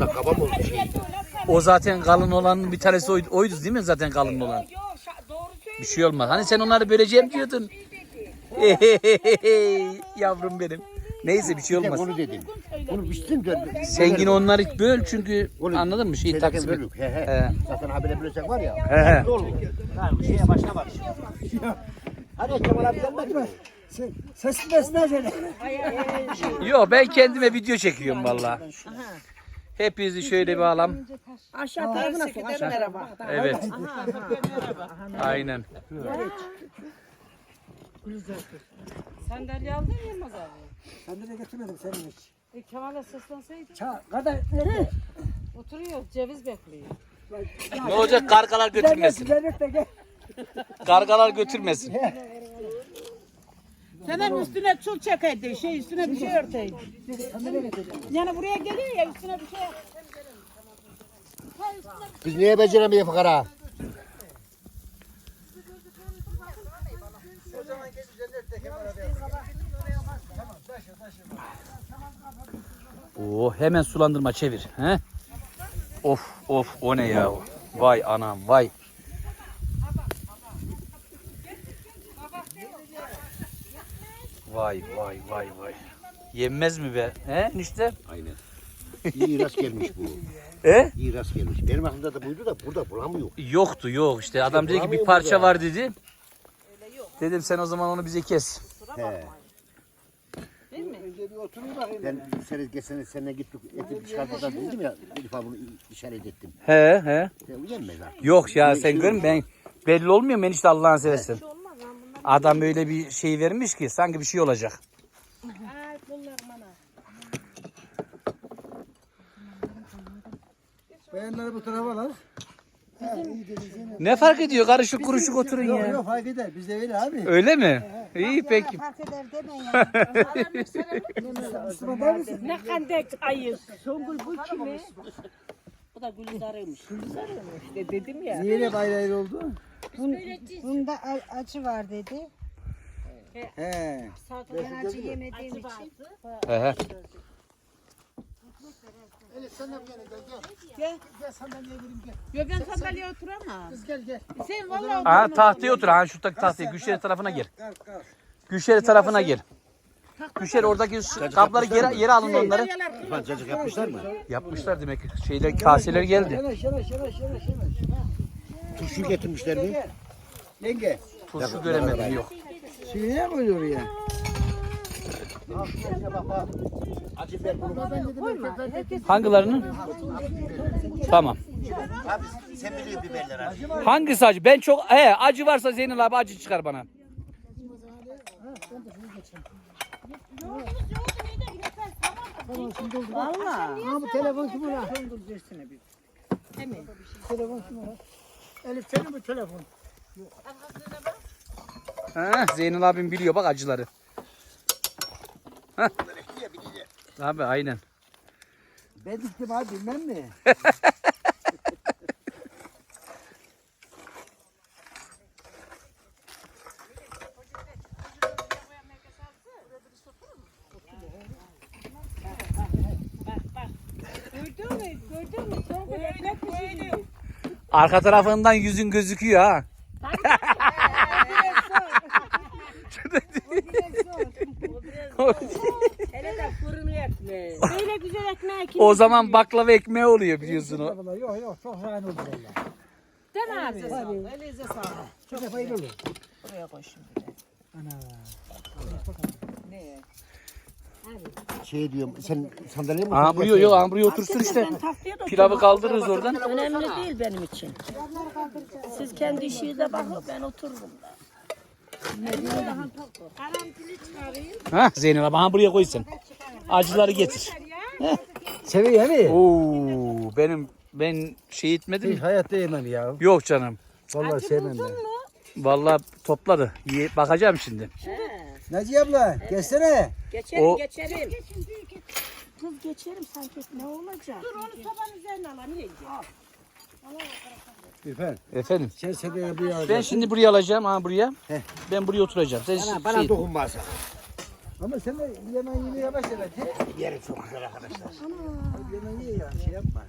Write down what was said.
da kaba mı oldu şey? O zaten kalın olanın bir tanesi oydu, oydu değil mi zaten kalın olan? Yok şa- doğru söylüyor. Bir şey olmaz. Hani sen onları böleceğim diyordun. Yavrum benim. Neyse bir şey Bir de olmaz. onu dedim. Bunu biçtim de. Sen yine onları böl çünkü Oğlum, anladın mı? Şey Şeyden taksim et. bölük. He he. He. Zaten habire bölesek var ya. He he. Dolu. Tamam şeye başla bak. Hadi Kemal abi sen bak. Sesli besle şöyle. Yo ben kendime video çekiyorum valla. Hepinizi şöyle bir alam. Aşağı tarafına sok. Aşağı. Merhaba. Evet. Aynen. Sandalye aldın mı Yılmaz abi? Sandalye getirmedim senin hiç. E, Kemal'e seslenseydin. Ça kadar nerede? Oturuyor, ceviz bekliyor. Ne olacak kargalar götürmesin. Güzellik de gel. Kargalar götürmesin. Sen hem üstüne çul çekeydin. Şey üstüne bir şey getireceğim. Yani buraya geliyor ya üstüne bir şey. Biz niye beceremiyoruz fıkara? Oo hemen sulandırma çevir. He? Of of o ne ya? Vay anam vay. Vay vay vay vay. Yenmez mi be? He işte. Aynen. İyi rast gelmiş bu. E? İyi rast gelmiş. Benim aklımda da buydu da burada bulamıyor. Yoktu yok işte. Adam dedi ki bir parça var dedi. Dedim sen o zaman onu bize kes. He. Ben sene geçen sene gittik eti çıkartmadan dedim ya Elif abi bunu işaret ettim. He he. Ya, yenmez artık. Yok ya sen görün ben belli olmuyor mu enişte Allah'ını seversen. Adam öyle bir şey vermiş ki sanki bir şey olacak. Bayanları bu tarafa lan. Ne fark ediyor karışık kuruşuk oturun Yok ya. yok fark eder. Bizde öyle abi. Öyle mi? İyi peki. Fark eder deme ya. Ne kandek ayı. Songül bu kimi? Bu da Gülizar'ıymış. İşte dedim ya. Niye hep ayrı oldu? Bunda a- acı var dedi. He. Ben acı yemediğim için. He he. Yok ben sandalyeye oturamam. Gel gel. Sen vallahi Aha tahtaya otur. Ha şu tahtaya. Gülşehir tarafına gel. Gülşehir tarafına gel. Gülşehir oradaki su- kapları geri, yere alın onları. İrfan cacık yapmışlar mı? Yapmışlar demek ki. Şeyler kaseler geldi. Yanaş yanaş yanaş yanaş yanaş. Turşu getirmişler mi? Yenge. Turşu göremedim yok. Suyu niye koyuyor bunu. Hangilerini? Tamam. Abi sen biliyorsun biberler acı. Hangisi acı? Ben çok he acı varsa Zeynel abi acı çıkar bana. Valla. Ha bu telefon kimin ha? Telefon kimin ha? Elif senin bu telefon. Ha, Zeynel abim biliyor bak acıları. Hah. Abi aynen. Ben gittim abi bilmem mi? Gördün mü? Gördün mü? Songül ekmek pişiriyor. Arka tarafından yüzün gözüküyor ha. Hele de fırını ekmeği. Böyle güzel ekmeği kim? o zaman baklava ekmeği oluyor biliyorsun o. Yok yok çok şahane oldu valla. Değil mi abi? Elinize sağlık. Çok defa iyi olur. Buraya koy şimdi. Şey diyorum sen sandalye mi buraya yok aha buraya otursun işte. Tahtaya da Pilavı kaldırırız oradan. Önemli değil benim için. Siz kendi işinize bakın ben otururum da. Ha Zeynel abi aha buraya koysun. Acıları getir. Seviyor mi? Oo benim ben şey etmedim. Hiç hayatta yemem ya. Yok canım. Vallahi sevmem ben. Vallahi topladı. Ye- bakacağım şimdi. Naciye abla gelsene. Geçerim O- geçerim. Kız geçerim sanki ne olacak? Dur onu sobanın üzerine alalım yenge. İrfan Efendim. sen sedeye bu yağ. Ben şimdi buraya alacağım ha buraya. Ben buraya oturacağım. Sen Bana, şey- bana dokunmaz. Ama sen de yemeği yemeye yavaş yavaş. Yeri çok güzel arkadaşlar. Yemeği ye yani şey yapma. Bak.